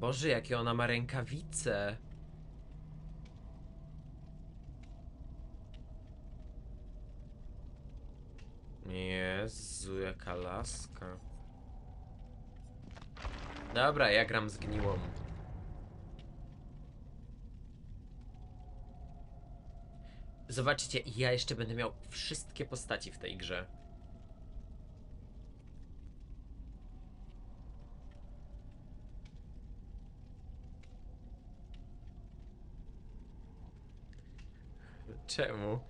Boże, jakie ona ma rękawice. Jezu, jaka laska. Dobra, ja gram z gniłą. Zobaczcie, ja jeszcze będę miał wszystkie postaci w tej grze. Czemu?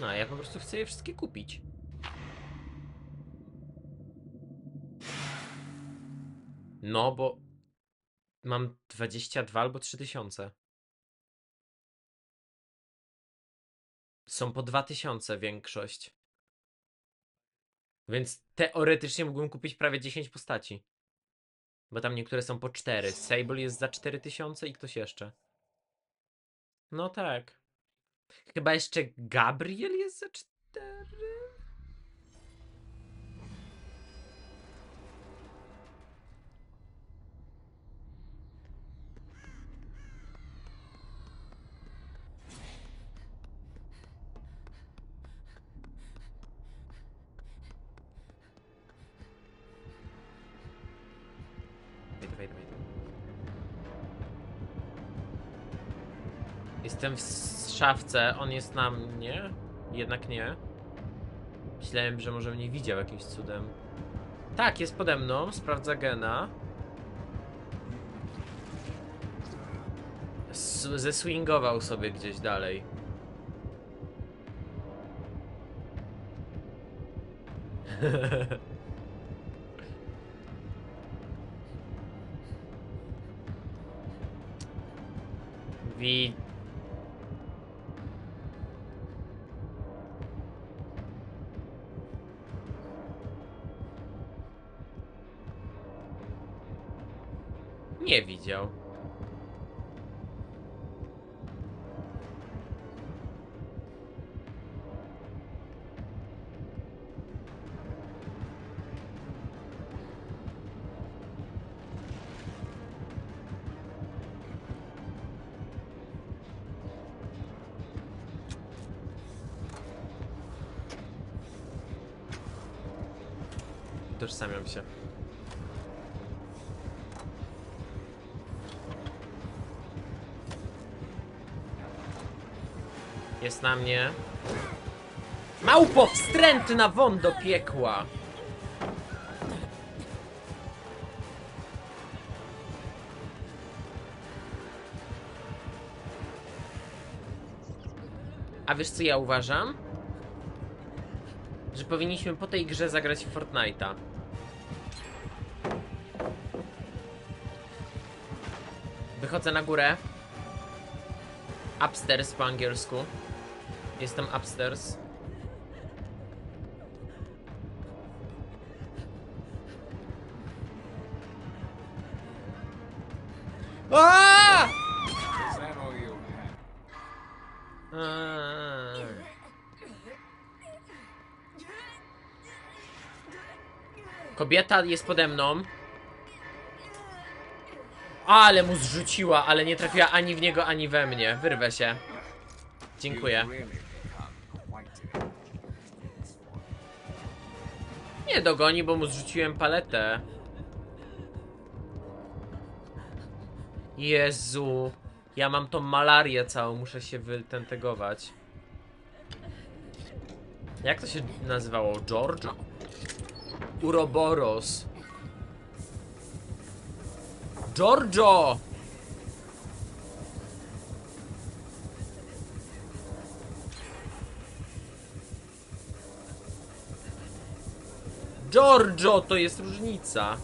No, ja po prostu chcę je wszystkie kupić. No, bo mam 22 albo 3000. Są po 2000 większość. Więc teoretycznie mógłbym kupić prawie 10 postaci. Bo tam niektóre są po 4. Sable jest za 4000 i ktoś jeszcze. No tak. Chyba jeszcze Gabriel jest za 4. Wejdę, wejdę, wejdę. Jestem w szafce, on jest na mnie? Jednak nie. Myślałem, że może mnie widział jakimś cudem. Tak, jest pode mną, sprawdza gena. S zeswingował sobie gdzieś dalej. Nie widział. Tożsamiam się. Jest na mnie. Małpo wstrętna won do piekła! A wiesz co ja uważam? Powinniśmy po tej grze zagrać w Fortnite'a. Wychodzę na górę. Upstairs po angielsku. Jestem upstairs. Kobieta jest pode mną. Ale mu zrzuciła, ale nie trafiła ani w niego, ani we mnie. Wyrwę się. Dziękuję. Nie dogoni, bo mu zrzuciłem paletę. Jezu. Ja mam tą malarię całą, muszę się wytentegować. Jak to się nazywało? George? Uroboros. Giorgio! Giorgio, to jest różnica.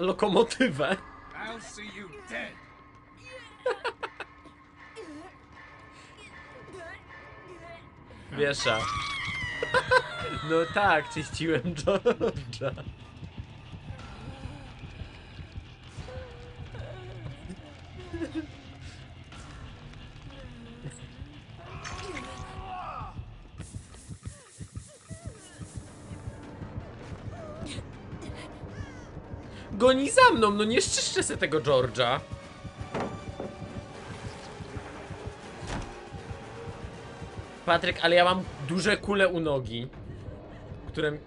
Lokomotywę. I'll see you dead. Wiesza. No tak, czyściłem George'a. Goni za mną, no nie szczyszczę se tego George'a. Patryk, ale ja mam duże kule u nogi, które...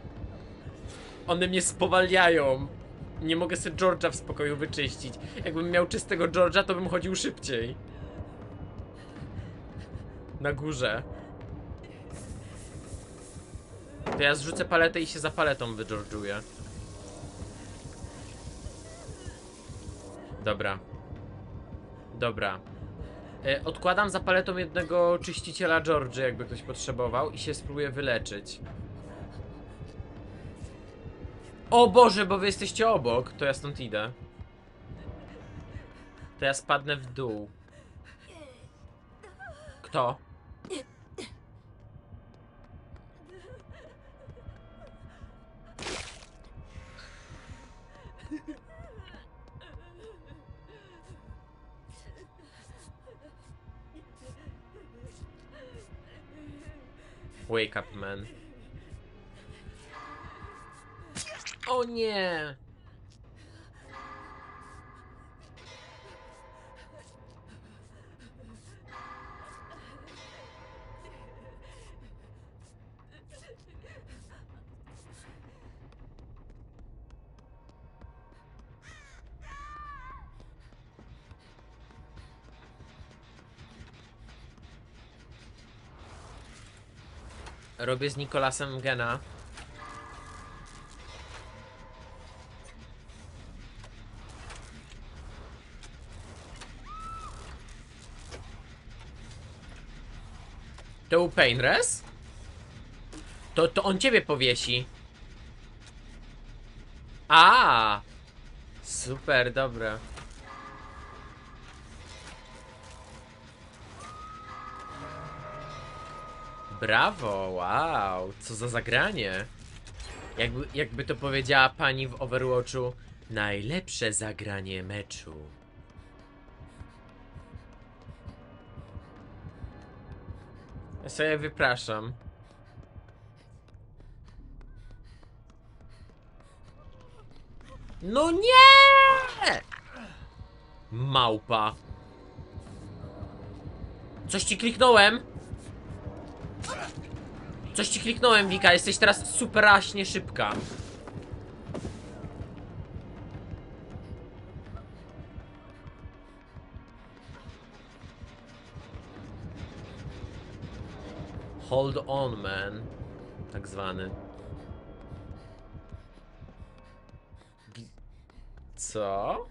One mnie spowalniają. Nie mogę sobie George'a w spokoju wyczyścić. Jakbym miał czystego George'a, to bym chodził szybciej. Na górze. To ja zrzucę paletę i się za paletą wydżordżuję. Dobra. Dobra. E, Odkładam za paletą jednego czyściciela George'a, jakby ktoś potrzebował i się spróbuję wyleczyć. O Boże, bo wy jesteście obok, to ja stąd idę. To ja spadnę w dół. Kto? Wake up, man. O nie! Robię z Nikolasem Gena. To był Painres? To, to on ciebie powiesi. A, Super, dobra. Brawo, wow, co za zagranie. Jakby, jakby to powiedziała pani w Overwatchu, najlepsze zagranie meczu. Ja sobie wypraszam. No nie! Małpa. Coś ci kliknąłem. Coś ci kliknąłem, Wika. Jesteś teraz superaśnie szybka. Hold on, man. Tak zwany. Co?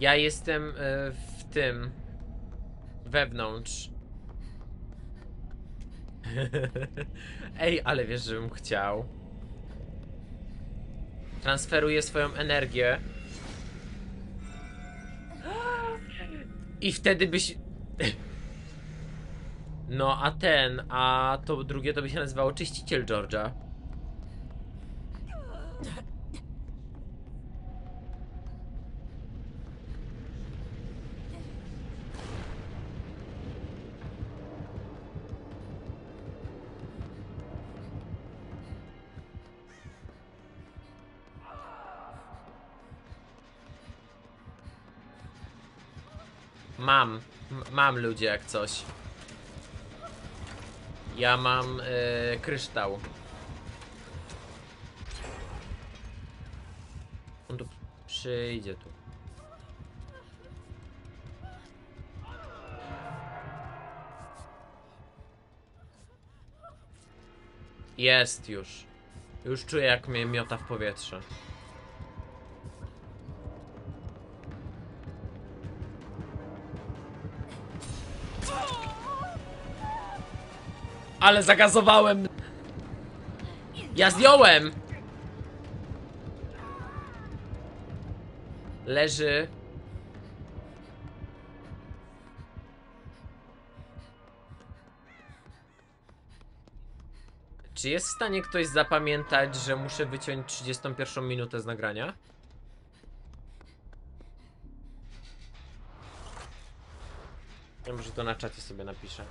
Ja jestem e, w tym. Wewnątrz. Ej, ale wiesz, żebym chciał. Transferuję swoją energię. I wtedy byś. No, a ten, a to drugie to by się nazywało czyściciel George'a. Mam. Mam ludzie jak coś. Ja mam e, kryształ. On tu przyjdzie tu. Jest już. Już czuję jak mnie miota w powietrze. Ale zagazowałem! Ja zdjąłem! Leży. Czy jest w stanie ktoś zapamiętać, że muszę wyciąć 31 minutę z nagrania? Ja może to na czacie sobie napiszę.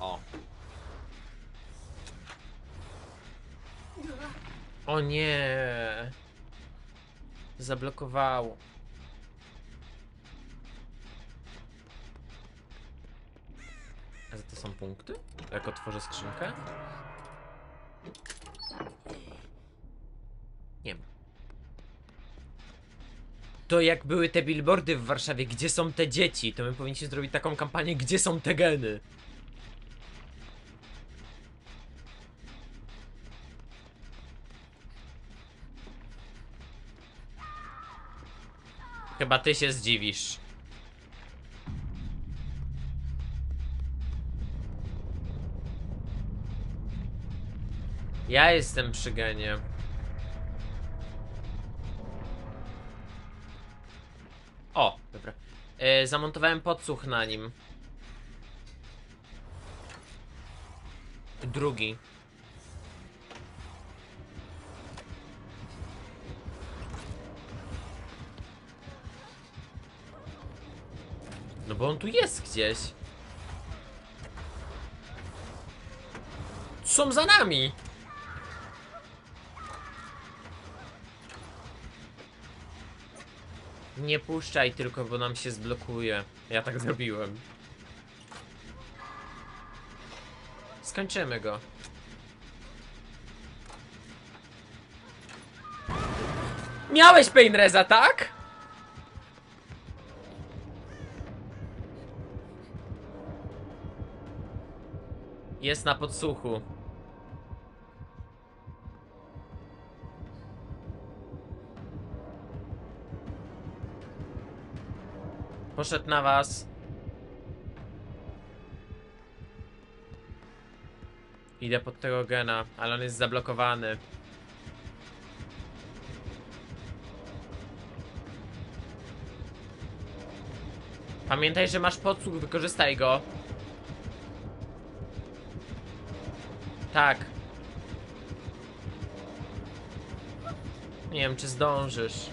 O. O nie. Zablokowało. A to są punkty? Jak otworzę skrzynkę? Nie ma. To jak były te billboardy w Warszawie, gdzie są te dzieci, to my powinniśmy zrobić taką kampanię, gdzie są te geny. Chyba ty się zdziwisz. Ja jestem przy genie. O, dobra. E, zamontowałem podsłuch na nim. Drugi. No bo on tu jest gdzieś. Są za nami. Nie puszczaj tylko, bo nam się zblokuje. Ja tak zrobiłem. Skończymy go. Miałeś Painreza, tak? Jest na podsłuchu. Poszedł na was. Idę pod tego gena, ale on jest zablokowany. Pamiętaj, że masz podsłuch, wykorzystaj go. Tak. Nie wiem, czy zdążysz.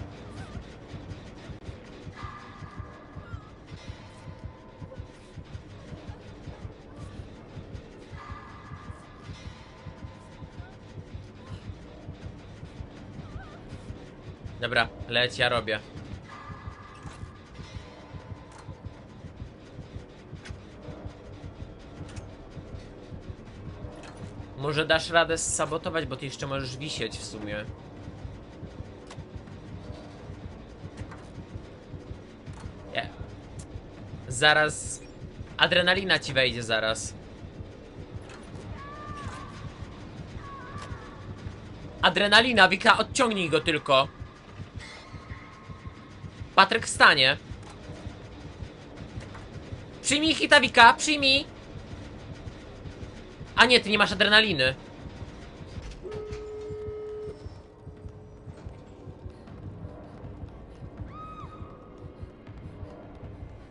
Dobra, leć, ja robię. Może dasz radę sabotować, bo ty jeszcze możesz wisieć w sumie. Nie. Zaraz. Adrenalina ci wejdzie zaraz. Adrenalina, Wika, odciągnij go tylko. Patryk wstanie. Przyjmij hita, Wika, przyjmij. A nie, ty nie masz adrenaliny.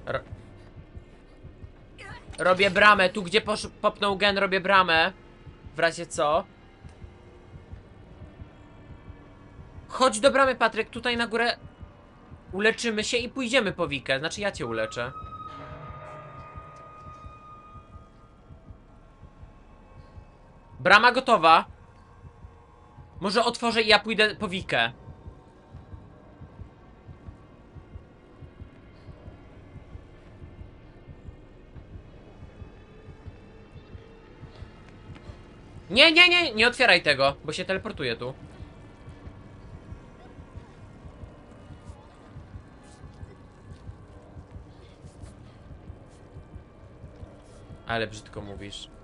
Ro robię bramę, tu gdzie popnął gen, robię bramę. W razie co? Chodź do bramy, Patryk, tutaj na górę. Uleczymy się i pójdziemy po Wikę. Znaczy ja cię uleczę. Brama gotowa. Może otworzę i ja pójdę po Wikę. Nie, nie, nie, nie otwieraj tego, bo się teleportuję tu. Ale brzydko mówisz.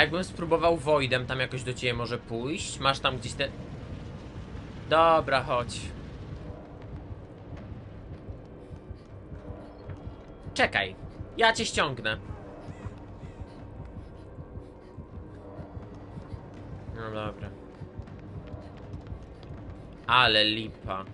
Jakbym spróbował Voidem tam jakoś do ciebie może pójść? Masz tam gdzieś te... Dobra, chodź. Czekaj, ja cię ściągnę. No dobra. Ale lipa.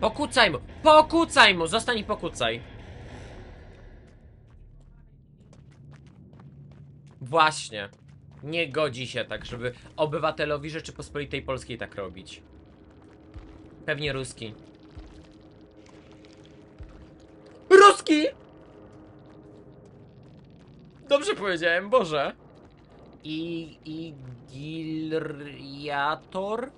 Pokucaj mu! Pokucaj mu! Zostań i pokucaj. Właśnie. Nie godzi się tak, żeby obywatelowi Rzeczypospolitej Polskiej tak robić. Pewnie ruski. Ruski! Dobrze powiedziałem, Boże. I... i... Gilriator?